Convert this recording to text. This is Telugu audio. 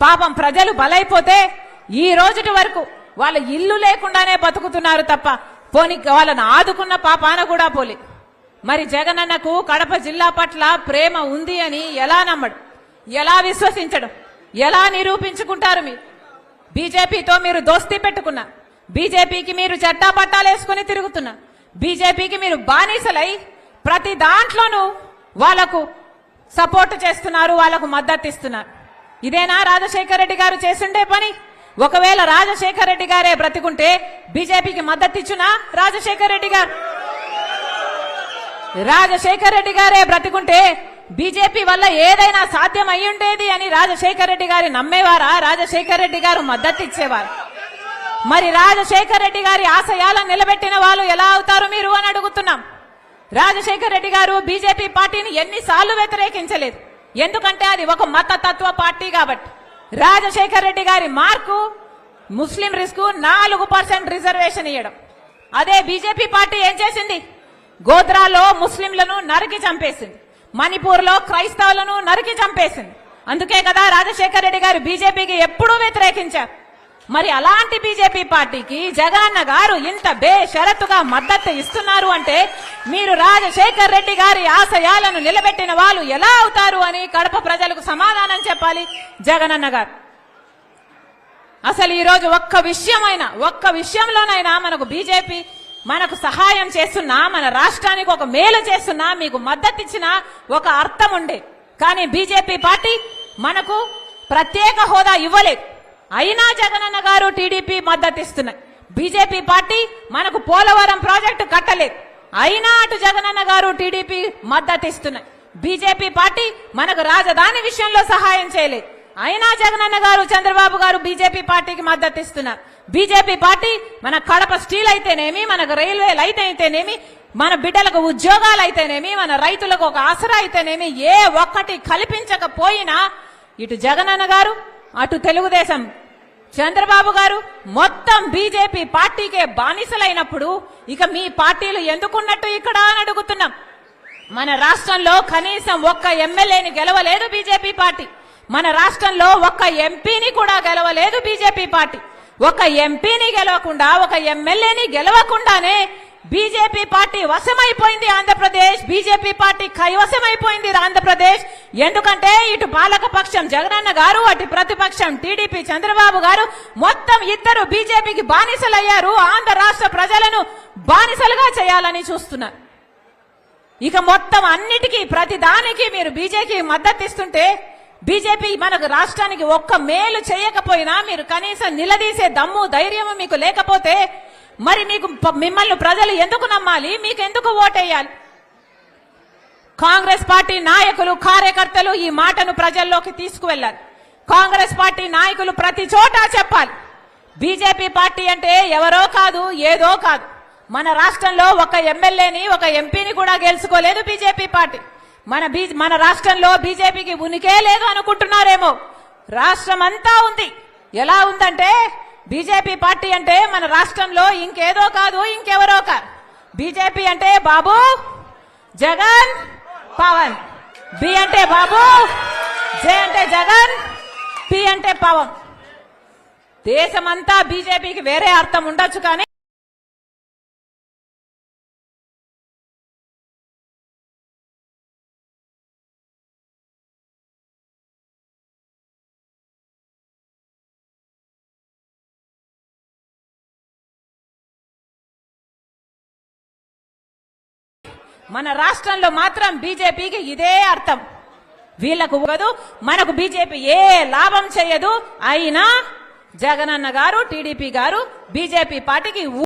పాపం ప్రజలు బలైపోతే ఈ రోజుటి వరకు వాళ్ళ ఇల్లు లేకుండానే బతుకుతున్నారు తప్ప పోని వాళ్ళని ఆదుకున్న పాపాన కూడా పోలే. మరి జగనన్నకు కడప జిల్లా పట్ల ప్రేమ ఉంది అని ఎలా నమ్మడు? ఎలా విశ్వసించడం? ఎలా నిరూపించుకుంటారు మీరు? బీజేపీతో మీరు దోస్తీ పెట్టుకున్నా బీజేపీకి మీరు చట్టా పట్టాలు వేసుకుని తిరుగుతున్నా బీజేపీకి మీరు బానిసలై ప్రతి దాంట్లోనూ వాళ్ళకు సపోర్ట్ చేస్తున్నారు వాళ్ళకు మద్దతు ఇస్తున్నారు. ఇదేనా రాజశేఖర రెడ్డి గారు చేసిండే పని? ఒకవేళ రాజశేఖర రెడ్డి గారే బ్రతికుంటే బీజేపీకి మద్దతు ఇచ్చునా రాజశేఖర రెడ్డి గారు? రాజశేఖర రెడ్డి గారే బ్రతికుంటే బీజేపీ వల్ల ఏదైనా సాధ్యం అయ్యుండేది ఉండేది అని రాజశేఖర రెడ్డి గారి నమ్మేవారా? రాజశేఖర రెడ్డి గారు మద్దతు ఇచ్చేవారు. మరి రాజశేఖర రెడ్డి గారి ఆశయాలను నిలబెట్టిన వాళ్ళు ఎలా అవుతారు మీరు అని అడుగుతున్నాం. రాజశేఖర రెడ్డి గారు బీజేపీ పార్టీని ఎన్నిసార్లు వ్యతిరేకించలేదు. ఎందుకంటే అది ఒక మత తత్వ పార్టీ కాబట్టి. రాజశేఖర్ రెడ్డి గారి మార్కు ముస్లిం రిస్క్ నాలుగు పర్సెంట్ రిజర్వేషన్ ఇవ్వడం అదే బీజేపీ పార్టీ ఏం చేసింది? గోద్రాలో ముస్లింలను నరికి చంపేసింది. మణిపూర్లో క్రైస్తవులను నరికి చంపేసింది. అందుకే కదా రాజశేఖర్ రెడ్డి గారు బీజేపీకి ఎప్పుడూ వ్యతిరేకించారు. మరి అలాంటి బీజేపీ పార్టీకి జగన్న గారు ఇంత బేషరతుగా మద్దతు ఇస్తున్నారు అంటే మీరు రాజశేఖర్ రెడ్డి గారి ఆశయాలను నిలబెట్టిన వాళ్ళు ఎలా అవుతారు అని కడప ప్రజలకు సమాధానం చెప్పాలి జగనన్న గారు. అసలు ఈరోజు ఒక్క విషయమైనా ఒక్క విషయంలోనైనా మనకు బీజేపీ మనకు సహాయం చేస్తున్నా మన రాష్ట్రానికి ఒక మేలు చేస్తున్నా మీకు మద్దతు ఇచ్చిన ఒక అర్థం ఉండే. కానీ బీజేపీ పార్టీ మనకు ప్రత్యేక హోదా ఇవ్వలేదు. అయినా జగనన్న గారు టీడీపీ మద్దతు ఇస్తున్నాయి బీజేపీ పార్టీ మనకు పోలవరం ప్రాజెక్టు కట్టలేదు. అయినా అటు జగనన్న గారు టీడీపీ మద్దతు ఇస్తున్నాయి బీజేపీ పార్టీ మనకు రాజధాని విషయంలో సహాయం చేయలేదు. అయినా జగనన్న గారు చంద్రబాబు గారు బీజేపీ పార్టీకి మద్దతు ఇస్తున్నారు బీజేపీ పార్టీ మన కడప స్టీల్ అయితేనేమి మనకు రైల్వేలు అయితేనేమి మన బిడ్డలకు ఉద్యోగాలు అయితేనేమి మన రైతులకు ఒక ఆసరా అయితేనేమి ఏ ఒక్కటి కల్పించకపోయినా ఇటు జగనన్న గారు అటు తెలుగుదేశం. చంద్రబాబు గారు మొత్తం బీజేపీ పార్టీకే బానిసలైనప్పుడు ఇక మీ పార్టీలు ఎందుకున్నట్టు ఇక్కడ అని అడుగుతున్నాం. మన రాష్ట్రంలో కనీసం ఒక్క ఎమ్మెల్యేని గెలవలేదు బీజేపీ పార్టీ. మన రాష్ట్రంలో ఒక్క ఎంపీని కూడా గెలవలేదు బీజేపీ పార్టీ. ఒక ఎంపీని గెలవకుండా ఒక ఎమ్మెల్యేని గెలవకుండానే బీజేపీ పార్టీ వశమైపోయింది ఆంధ్రప్రదేశ్. బీజేపీ పార్టీ కైవశమైపోయింది ఆంధ్రప్రదేశ్. ఎందుకంటే ఇటు పాలకపక్షం జగనన్న గారు అటు ప్రతిపక్షం టీడీపీ చంద్రబాబు గారు మొత్తం ఇద్దరు బీజేపీకి బానిసలయ్యారు. ఆంధ్ర రాష్ట్ర ప్రజలను బానిసలుగా చేయాలని చూస్తున్నారు. ఇక మొత్తం అన్నిటికీ ప్రతి దానికి మీరు బీజేపీ మద్దతు ఇస్తుంటే బీజేపీ మనకు రాష్ట్రానికి ఒక్క మేలు చేయకపోయినా మీరు కనీసం నిలదీసే దమ్ము ధైర్యము మీకు లేకపోతే మరి మీకు మిమ్మల్ని ప్రజలు ఎందుకు నమ్మాలి? మీకు ఎందుకు ఓటేయాలి? కాంగ్రెస్ పార్టీ నాయకులు కార్యకర్తలు ఈ మాటను ప్రజల్లోకి తీసుకువెళ్ళాలి. కాంగ్రెస్ పార్టీ నాయకులు ప్రతి చోట చెప్పాలి. బీజేపీ పార్టీ అంటే ఎవరో కాదు ఏదో కాదు. మన రాష్ట్రంలో ఒక ఎమ్మెల్యేని ఒక ఎంపీని కూడా గెలుచుకోలేదు బీజేపీ పార్టీ. మన బీ మన రాష్ట్రంలో బీజేపీకి ఉనికే లేదు అనుకుంటున్నారేమో. రాష్ట్రం అంతా ఉంది. ఎలా ఉందంటే బీజేపీ పార్టీ అంటే మన రాష్ట్రంలో ఇంకేదో కాదు ఇంకెవరో కాదు. బీజేపీ అంటే బాబు జగన్ పవన్. బి అంటే బాబు జే అంటే జగన్ పి అంటే పవన్. దేశమంతా బీజేపీకి వేరే అర్థం ఉండొచ్చు కానీ మన రాష్ట్రంలో మాత్రం బీజేపీకి ఇదే అర్థం. వీళ్ళకు కాదు మనకు బీజేపీ ఏ లాభం చేయదు. అయినా జగనన్న గారు టీడీపీ గారు బీజేపీ పార్టీకి